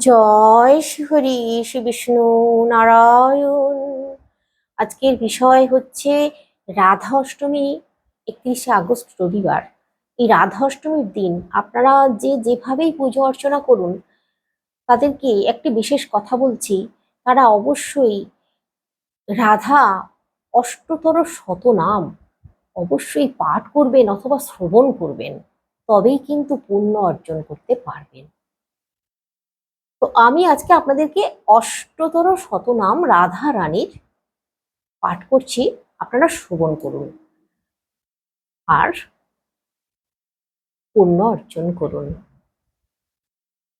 জয় শ্রী শ্রী বিষ্ণু নারায়ণ। আজকের বিষয় হচ্ছে রাধা অষ্টমী, একত্রিশে আগস্ট, রবিবার। এই রাধা অষ্টমীর দিন আপনারা যে যেভাবেই পুজো অর্চনা করুন, তাদেরকে একটি বিশেষ কথা বলছি, তারা অবশ্যই রাধা অষ্টতর শতনাম অবশ্যই পাঠ করবেন অথবা শ্রবণ করবেন, তবেই কিন্তু পুণ্য অর্জন করতে পারবেন। তো আমি আজকে আপনাদেরকে অষ্টতর শতনাম রাধা রানীর পাঠ করছি। আপনারা শ্রবণ করুন। আর পুণ্য অর্জন করুন।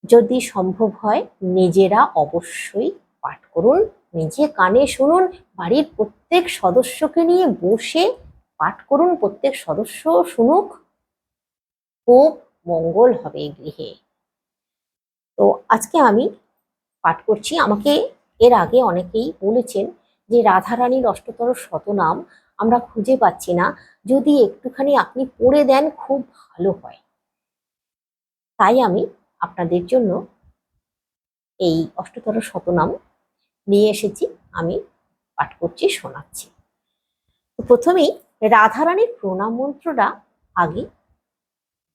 যদি সম্ভব হয় নিজেরা অবশ্যই পাঠ করুন। নিজে কানে শুনুন, বাড়ির প্রত্যেক সদস্যকে নিয়ে বসে পাঠ করুন। প্রত্যেক সদস্য শুনুক। খুব মঙ্গল হবে গৃহে। তো আজকে আমি পাঠ করছি। আমাকে এর আগে অনেকেই বলেছেন যে রাধারানীর অষ্টতর শতনাম আমরা খুঁজে পাচ্ছি না। যদি একটুখানি আপনি পড়ে দেন, খুব ভালো হয়। তাই আমি আপনাদের জন্য এই অষ্টতর শতনাম নিয়ে এসেছি। আমি পাঠ করছি, শোনাচ্ছি। প্রথমেই রাধারানীর প্রণাম মন্ত্রটা আগে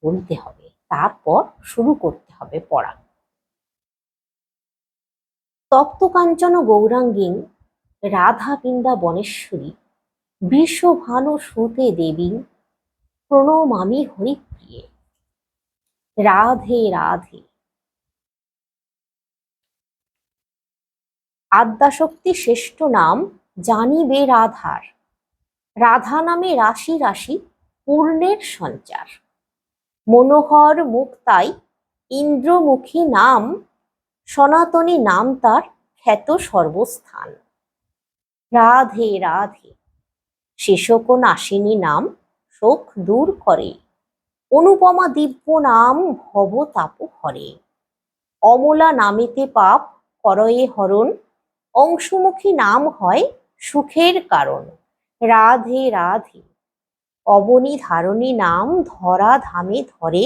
বলতে হবে, তারপর শুরু করতে হবে পড়া। তপ্ত কাঞ্চন গৌরাঙ্গিং রাধা বৃন্দা বনেশ্বরী, বৃষভানু সুতে দেবী প্রণমামি হরিপ্রিয়ে। রাধে রাধে। আদ্যাশক্তি শ্রেষ্ঠ নাম জানিবে রাধার। রাধা নামে রাশি রাশি পূর্ণের সঞ্চার। মনোহর মুক্তাই ইন্দ্রমুখী নাম সনাতনী নাম তার খ্যাত সর্বস্থান। রাধে রাধে। শেষক নাসিনী নাম শোক দূর করে। অনুপমা দিব্য নাম ভব তাপ হরে অমলা নামিতে পাপ করয়ে হরণ। অংশমুখী নাম হয় সুখের কারণ। রাধে রাধে। অবনী ধারণী নাম ধরা ধামে ধরে।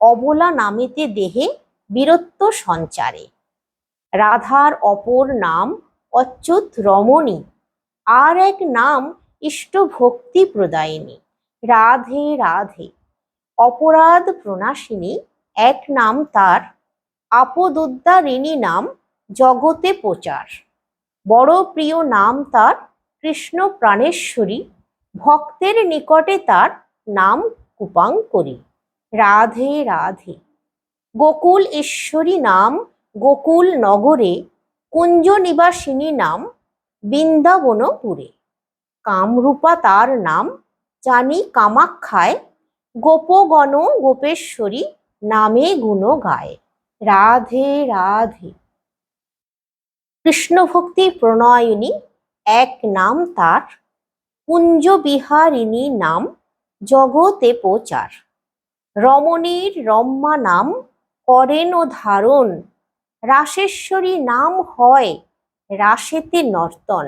অবলা নামেতে দেহে বীরত্ব সঞ্চারে। রাধার অপর নাম অচ্যুত রমণী, আর এক নাম ইষ্ট ভক্তি প্রদায়িনী। রাধে রাধে। অপরাধ প্রণাসিনী এক নাম তার। আপদুদ্দারিণী নাম জগতে প্রচার। বড় প্রিয় নাম তার কৃষ্ণ প্রাণেশ্বরী, ভক্তের নিকটে তার নাম কুপাঙ্করী। রাধে রাধে। গোকুল ঈশ্বরী নাম, গোকুল নগরে কুঞ্জ নিবাসিনী নাম, বৃন্দাবনপুরে। কামরূপা তার নাম, জানি কামাক্ষায়, গোপগণ গোপেশ্বরী নামে গুণ গায় রাধে রাধে। কৃষ্ণ ভক্তি প্রণয়নী, এক নাম তার। কুঞ্জ বিহারিণী নাম, জগতে প্রচার। রমণীর রম্মা নাম করেন ও ধারণ। রাসেশ্বরী নাম হয় রাসেতে নর্তন।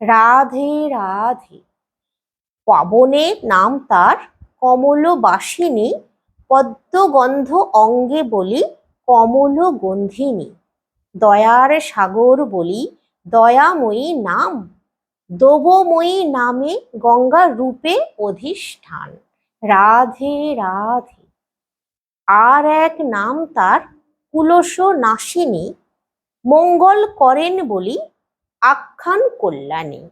রাধে রাধে। পাবনের নাম তার কমলবাসিনী, পদ্মগন্ধ অঙ্গে বলি কমল গন্ধিনী দয়ার সাগর বলি দয়াময়ী নাম। দোবময়ী নামে গঙ্গা রূপে অধিষ্ঠান। রাধে রাধে। আর এক নাম তার কুলস নাসিনী, মঙ্গল করেন বলি আখ্যান কল্যাণী।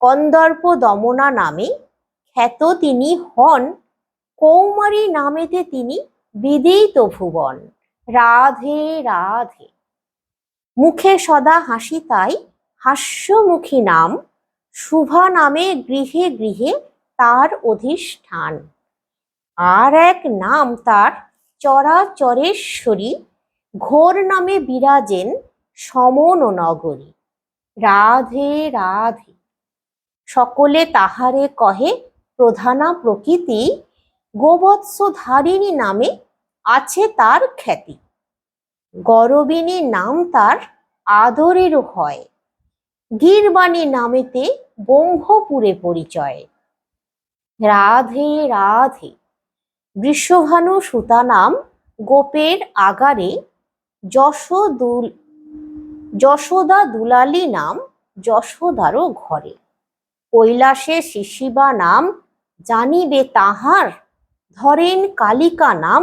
কন্দর্প দমনা নামে খ্যাত তিনি হন, কৌমারী নামেতে তিনি বিদিত ভুবন। রাধে রাধে। মুখে সদা হাসি তাই, হাস্যমুখী নাম, শুভা নামে গৃহে গৃহে তার অধিষ্ঠান। আর এক নাম তার চরাচরেশ্বরী ঘোর নামে বিরাজেন সমন নগরী। রাধে রাধে। সকলে তাহারে কহে, প্রধানা প্রকৃতি গোবৎসধারিণী নামে আছে তার খ্যাতি। গরবিনী নাম তার আদরেরও হয়। গিরবাণী নামেতে ব্রহ্মপুরে পরিচয়। রাধে রাধে। বৃষভানু সুতানাম গোপের আগারে যশোদা দুলালী নাম যশোদারও ঘরে। কৈলাসে শিশিবা নাম জানিবে তাহার, ধরেন কালিকা নাম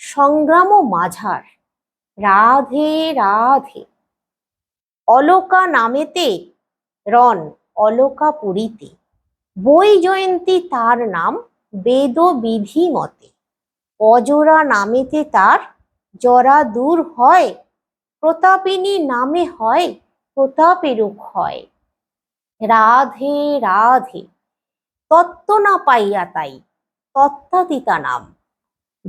সংগ্রাম মাঝার। রাধে রাধে। অলকা নামেতে রন অলকা পুরীতে। বই জয়ন্তী তার নাম বেদ বিধি মতে। অজরা নামেতে তার জরা দূর হয়, প্রতাপিনী নামে হয়, প্রতাপেরূপ হয়। রাধে রাধে, তত্ত্ব না পাইয়া তাই তত্ত্বাতীতা নাম।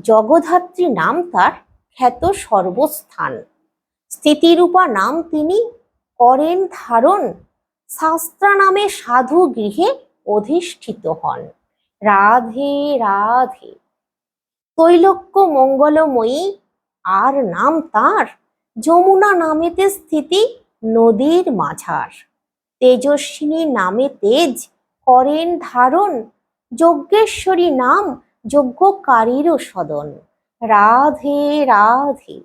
জগধাত্রী নাম তার খ্যাত সর্বস্থান। স্থিতিরূপা নাম তিনি করেন ধারণ, শাস্ত্রা নামে সাধু গৃহে অধিষ্ঠিত হন। রাধে রাধে। তৈলক্য মঙ্গলময়ী, আর নাম তার? যমুনা নামেতে স্থিতি, নদীর মাঝার। তেজস্বিনী নামে তেজ, করেন ধারণ। যজ্ঞেশ্বরী নাম যজ্ঞকারীরও সদন। রাধে রাধে।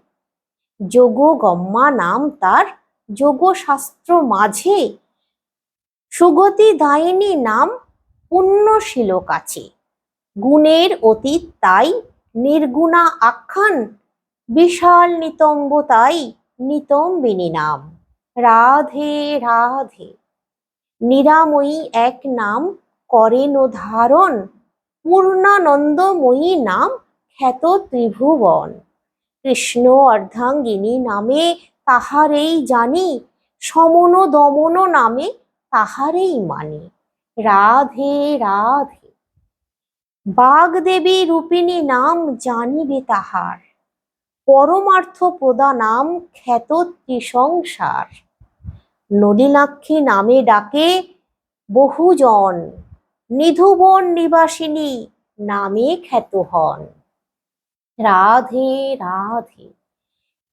যোগগম্মা নাম তার যোগশাস্ত্র মাঝে। সুগতি দায়িনী নাম পুণ্যশীল কাছে। গুণের অতীত তাই, নির্গুণা আখ্যান, বিশাল নিতম্ব তাই, নিতম্বিনী নাম। রাধে রাধে। নিরাময়ী এক নাম, করেন ধারণ। পূর্ণানন্দময়ী নাম, খ্যাত ত্রিভুবন। কৃষ্ণ অর্ধাঙ্গিনী নামে তাহারেই জানি সমন দমন নামে তাহারেই মানি। রাধে রাধে। বাগদেবী রূপিণী নাম জানিবে তাহার। পরমার্থ প্রদা নাম খ্যাত ত্রিসংসার। নলিনাক্ষী নামে ডাকে বহুজন। নিধুবন নিবাসিনী নামে খ্যাত হন। রাধে রাধে।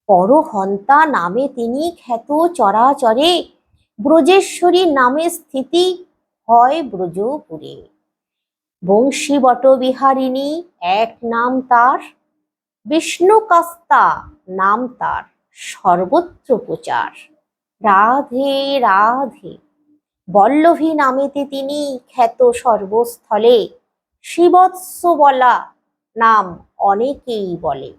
পরহন্তা নামে তিনি খ্যাত চরাচরে। ব্রজেশ্বরী নামে স্থিতি হয় ব্রজপুরে। বংশী বটবিহারিণী এক নাম তার, বিষ্ণুকাস্তা নাম তার, সর্বত্র প্রচার। রাধে রাধে, বল্লভী নামেতে তিনি খ্যাত সর্বস্থলে শিবৎস বলা নাম অনেকেই বলে।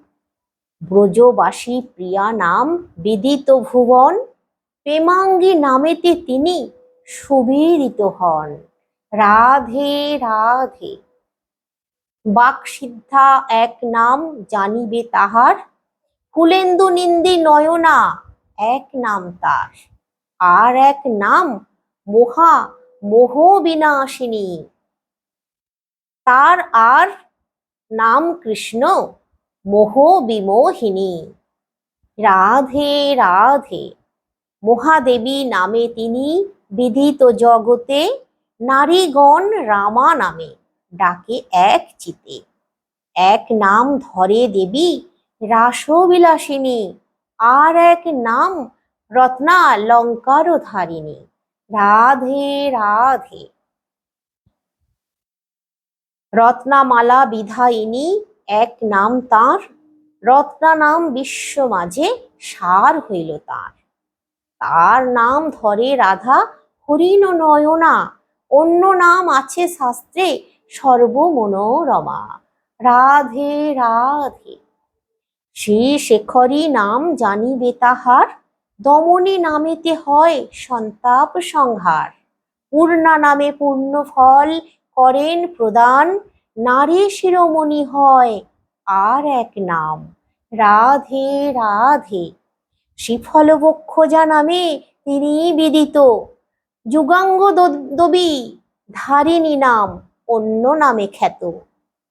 ব্রজবাসী প্রিয়া নাম বিদিত ভুবন প্রেমাঙ্গী নামেতে তিনি সুবিদিত হন। রাধে রাধে। বাকসিদ্ধা এক নাম জানিবে তাহার। ফুলেন্দু নিন্দি নয়না এক নাম তার। আর এক নাম মহা মোহ বিনাশিনী তার আর নাম কৃষ্ণ মোহ বিমোহিনী রাধে রাধে। মহাদেবী নামে তিনি বিদিত জগতে নারীগণ রামা নামে, ডাকে এক চিতে। এক নাম ধরে দেবী, রাসবিলাসিনী। আর এক নাম রত্না লঙ্কার ধারিণী। রাধে রাধে। রত্নামালা বিধায়িনী, এক নাম তার, রত্না নাম বিশ্ব মাঝে সার হইল তার। তার নাম ধরে রাধা হরিণ নয়না, অন্য নাম আছে শাস্ত্রে সর্বমনোরমা। রাধে রাধে। শ্রী শেখরী নাম জানিবে তাহার, দমনে নামেতে হয় সন্তাপ সংহার। পূর্ণা নামে পূর্ণ ফল করেন প্রদান, নারী শিরোমণি হয় আর এক নাম, রাধে রাধে। শ্রীফল বক্ষজা নামে তিনি বিদিত। যুগাঙ্গ দবী, ধারিণী নাম, অন্য নামে খ্যাত।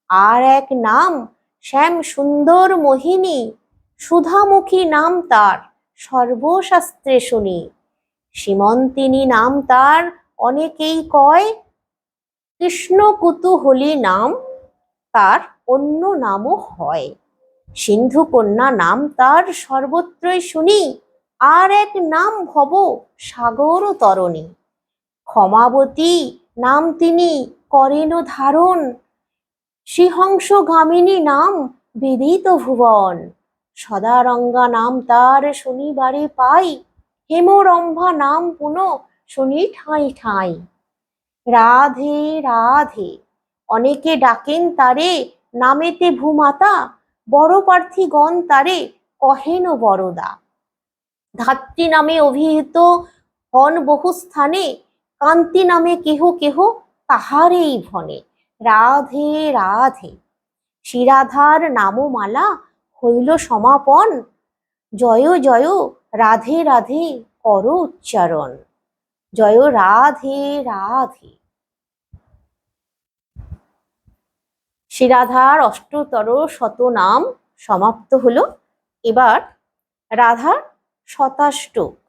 আর এক নাম, শ্যাম সুন্দর মোহিনী, সুধামুখী নাম তার, সর্বশাস্ত্রে শুনি। সীমন্তিনী নাম তার অনেকেই কয় কৃষ্ণ কুতুহলী নাম তার অন্য নামও হয়। সিন্ধু কন্যা নাম তার সর্বত্রই শুনি, আর এক নাম ভব সাগর তরণী ক্ষমাবতী, নাম তিনি করেন ধারণ। শ্রীহংস গামিনী নাম বিদিত ভুবন। সদারঙ্গা নাম তার শনিবারে পাই। হেমরম্ভা নাম পুনো শুনি ঠাঁই ঠাঁই। রাধে রাধে, অনেকে ডাকেন তারে, নামেতে ভূমাতা বড় প্রার্থীগণ তারে, কহেন বড়দা ধাত্রী নামে অভিহিত হন বহু স্থানে কান্তি নামে কেহ কেহ তাহারেই ভনে। রাধে রাধে। শিরাধার নামমালা হইল সমাপন। জয় জয়, রাধে রাধে কর উচ্চারণ। জয়, রাধে রাধে। শিরাধার অষ্টতর শত নাম সমাপ্ত হলো। এবার রাধার শতাষ্টক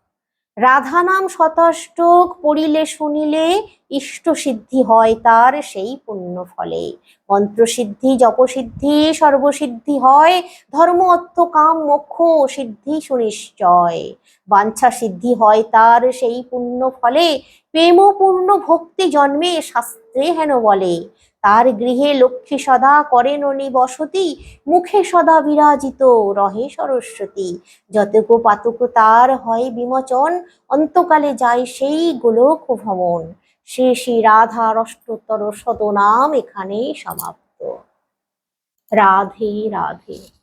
রাধা নাম শতাষ্টক পড়িলে শুনিলে ইষ্ট সিদ্ধি হয় তার সেই পুণ্য ফলে মন্ত্রসিদ্ধি, জপসিদ্ধি, সর্বসিদ্ধি হয়, ধর্ম, অর্থ, কাম, মোক্ষ সিদ্ধি সুনিশ্চয়। বাঞ্ছা সিদ্ধি হয় তার সেই পুণ্য ফলে প্রেমপূর্ণ ভক্তি জন্মে শাস্ত্রে হেন বলে। তার গৃহে লক্ষ্মী সদা করেন অনি বসতি, মুখে সদা বিরাজিত রহে সরস্বতী। যতক পাতক তার হয় বিমোচন, অন্তকালে যায় সেই গোলক ভ্রমণ। শ্রী শ্রী রাধার অষ্টোত্তর শতনাম এখানেই সমাপ্ত। রাধে রাধে।